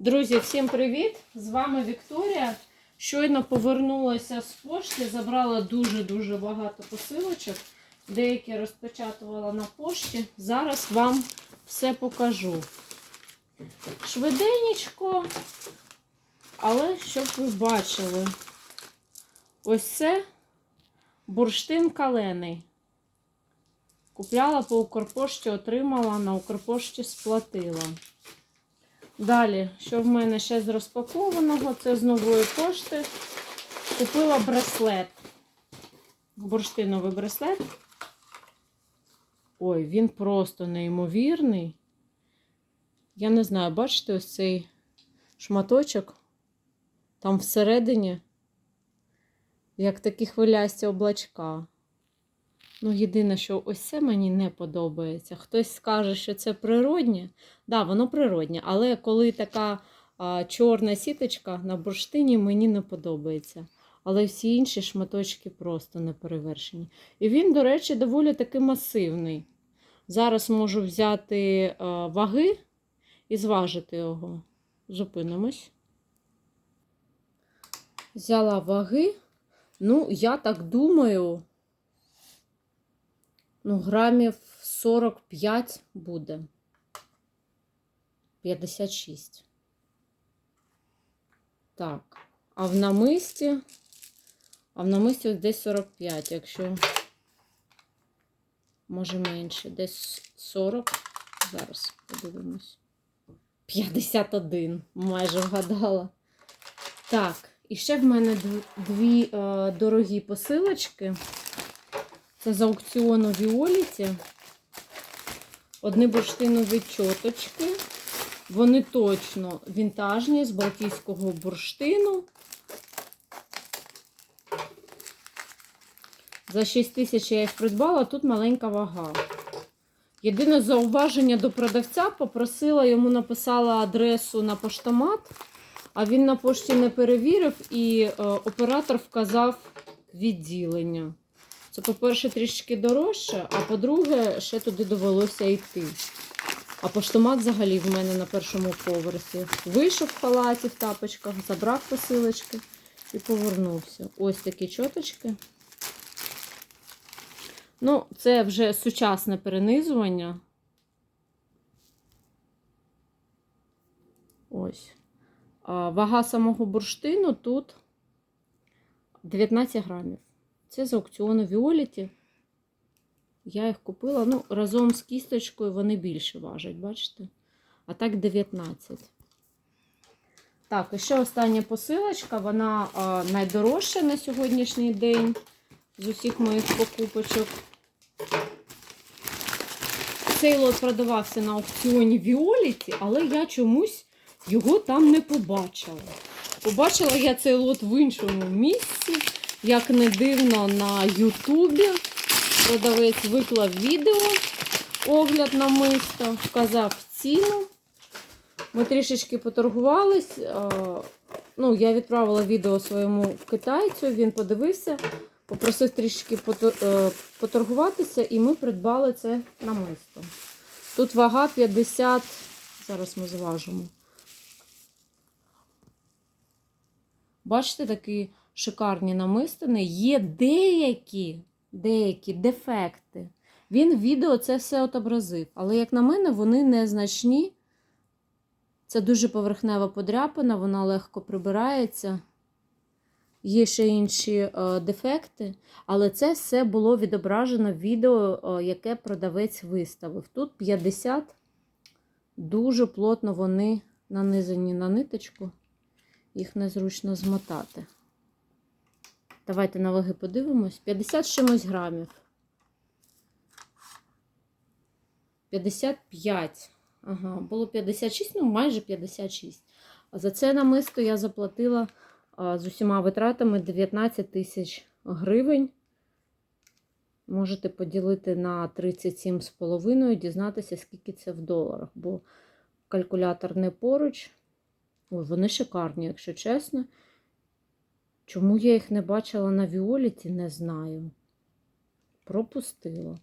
Друзі, всім привіт! З вами Вікторія. Щойно повернулася з пошти, забрала дуже-дуже багато посилочок. Деякі розпечатувала на пошті. Зараз вам все покажу. Швиденечко, але щоб ви бачили, ось це бурштин калений. Купляла по Укрпошті, отримала, на Укрпошті сплатила. Далі, що в мене ще з розпакованого, це з нової пошти. Купила браслет. Бурштиновий браслет. Ой, він просто неймовірний. Я не знаю, бачите, ось цей шматочок. Там всередині, як такі хвилясті облачка. Ну, єдине, що ось це мені не подобається. Хтось скаже, що це природнє. Так, да, воно природнє, але коли така а, чорна сіточка на бурштині, мені не подобається. Але всі інші шматочки просто не перевершені. І він, до речі, доволі таки масивний. Зараз можу взяти а, ваги і зважити його. Зупинимось. Взяла ваги. Ну, я так думаю. Ну, грамів 45 буде. 56. Так. А в намисті. А в намисті ось десь 45, якщо. Може менше. Десь 40. Зараз подивимось. 51. Майже вгадала. Так, і ще в мене дві е, дорогі посилочки. Це з аукціону Віоліті. Одні бурштинові чоточки. Вони точно вінтажні з балтійського бурштину. За 6 тисяч я їх придбала, тут маленька вага. Єдине зауваження до продавця попросила, йому написала адресу на поштомат, а він на пошті не перевірив і е, оператор вказав відділення. Це, по-перше, трішки дорожче, а по-друге, ще туди довелося йти. А поштомат взагалі в мене на першому поверсі. Вийшов в халаті, в тапочках, забрав посилочки і повернувся. Ось такі чоточки. Ну, це вже сучасне перенизування. Ось. А вага самого бурштину тут 19 грамів. Це з аукціону Віоліті. Я їх купила, ну, разом з кісточкою вони більше важать, бачите? А так 19. Так, і ще остання посилочка, вона а, найдорожча на сьогоднішній день з усіх моїх покупочок. Цей лот продавався на аукціоні Віоліті, але я чомусь його там не побачила. Побачила я цей лот в іншому місці. Як не дивно, на Ютубі продавець виклав відео, огляд на мисто, вказав ціну. Ми трішечки поторгувались. Ну, Я відправила відео своєму китайцю, він подивився, попросив трішечки поторгуватися, і ми придбали це намисто. Тут вага 50, зараз ми зважимо. Бачите, такий шикарні намистини. Є деякі деякі дефекти. Він в відео це все отобразив. Але, як на мене, вони незначні. Це дуже поверхнева подряпина, вона легко прибирається. Є ще інші е, дефекти, але це все було відображено в відео, е, яке продавець виставив. Тут 50, дуже плотно вони нанизані на ниточку, їх незручно змотати. Давайте на ваги подивимось. 50 чимось грамів. 55. Ага, було 56, ну майже 56. А за це намисто я заплатила з усіма витратами 19 тисяч гривень. Можете поділити на 37,5 і дізнатися, скільки це в доларах, бо калькулятор не поруч. Ой, вони шикарні, якщо чесно. Чому я їх не бачила на Віоліті, не знаю. Пропустила.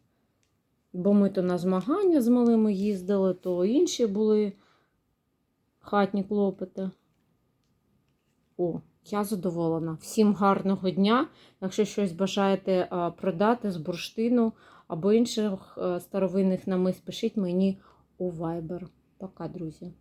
Бо ми то на змагання з малими їздили, то інші були хатні клопоти. О, я задоволена. Всім гарного дня. Якщо щось бажаєте продати з бурштину або інших е, старовинних намис, пишіть мені у Viber. Пока, друзі.